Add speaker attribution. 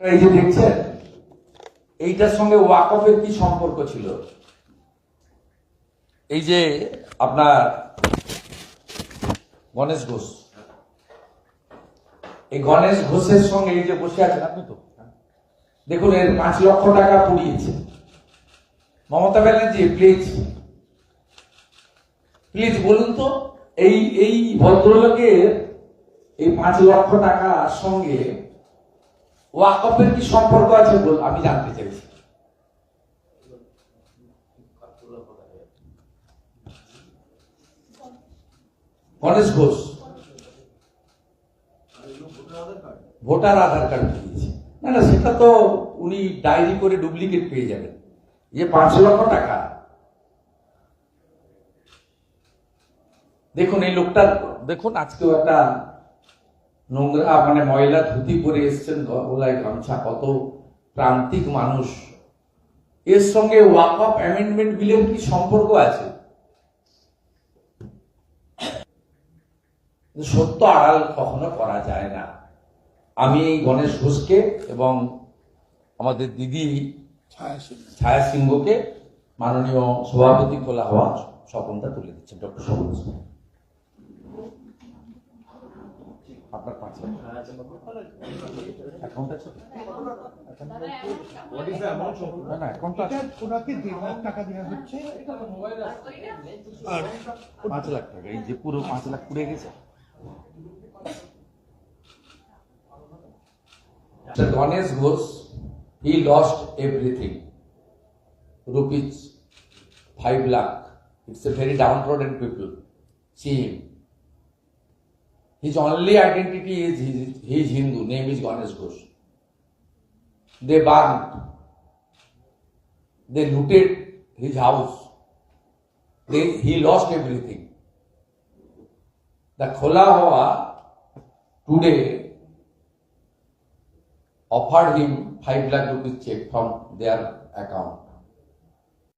Speaker 1: এই যে দেখছেন, এইটার সঙ্গে ওয়াকফের কি সম্পর্ক ছিল? এই যে আপনার গণেশ ঘোষ। এই গণেশ ঘোষের সঙ্গে এই যে বসে আছেন আপনি তো? দেখুন, এর পাঁচ লক্ষ টাকা পুড়িয়েছে। মমতা ব্যানার্জি প্লিজ প্লিজ বলুন তো, এই এই ভদ্রলোকের এই পাঁচ লক্ষ টাকার সঙ্গে ওয়াকফের কি সম্পর্ক আছে বল? আমি জানতে চাইছি। গণেশ ঘোষ। ভোটার আধার কার্ড দিয়েছে। না না, সেটা তো উনি ডায়েরি করে ডুপ্লিকেট পেয়ে যাবেন। যে পাঁচ লক্ষ টাকা। দেখুন, এই লোকটার দেখুন, আজকেও একটা নোংরা মানে ময়লা ধুতি পরে এসছেন, গলায় গামছা, কত প্রান্তিক মানুষ। এর সঙ্গে ওয়াক অফ অ্যামেন্ডমেন্ট বিলের কি সম্পর্ক আছে? সত্য আড়াল কখনো করা যায় না। আমি এই গণেশ ঘোষকে এবং আমাদের দিদি ছায়া সিংহকে মাননীয় সভাপতি খোলা হওয়া স্বপনটা তুলে দিচ্ছেন, ডক্টর সিংহ। আপনার পাঁচ অ্যাকাউন্ট আছে না না অ্যাকাউন্ট আছে
Speaker 2: ওনাকে দেড় লাখ টাকা দেওয়া হচ্ছে আর
Speaker 1: পাঁচ লাখ টাকা এই যে পুরো পাঁচ লাখ পুড়ে গেছে. Ganesh Ghosh, he lost everything. Rupees five lakh. It's a very downtrodden people. See him. His only identity is he, he is Hindu. Name is Ganesh Ghosh. They burned. They looted his house. They, he lost everything. The Khola Hawa today offered him 5 lakh rupees check from their account.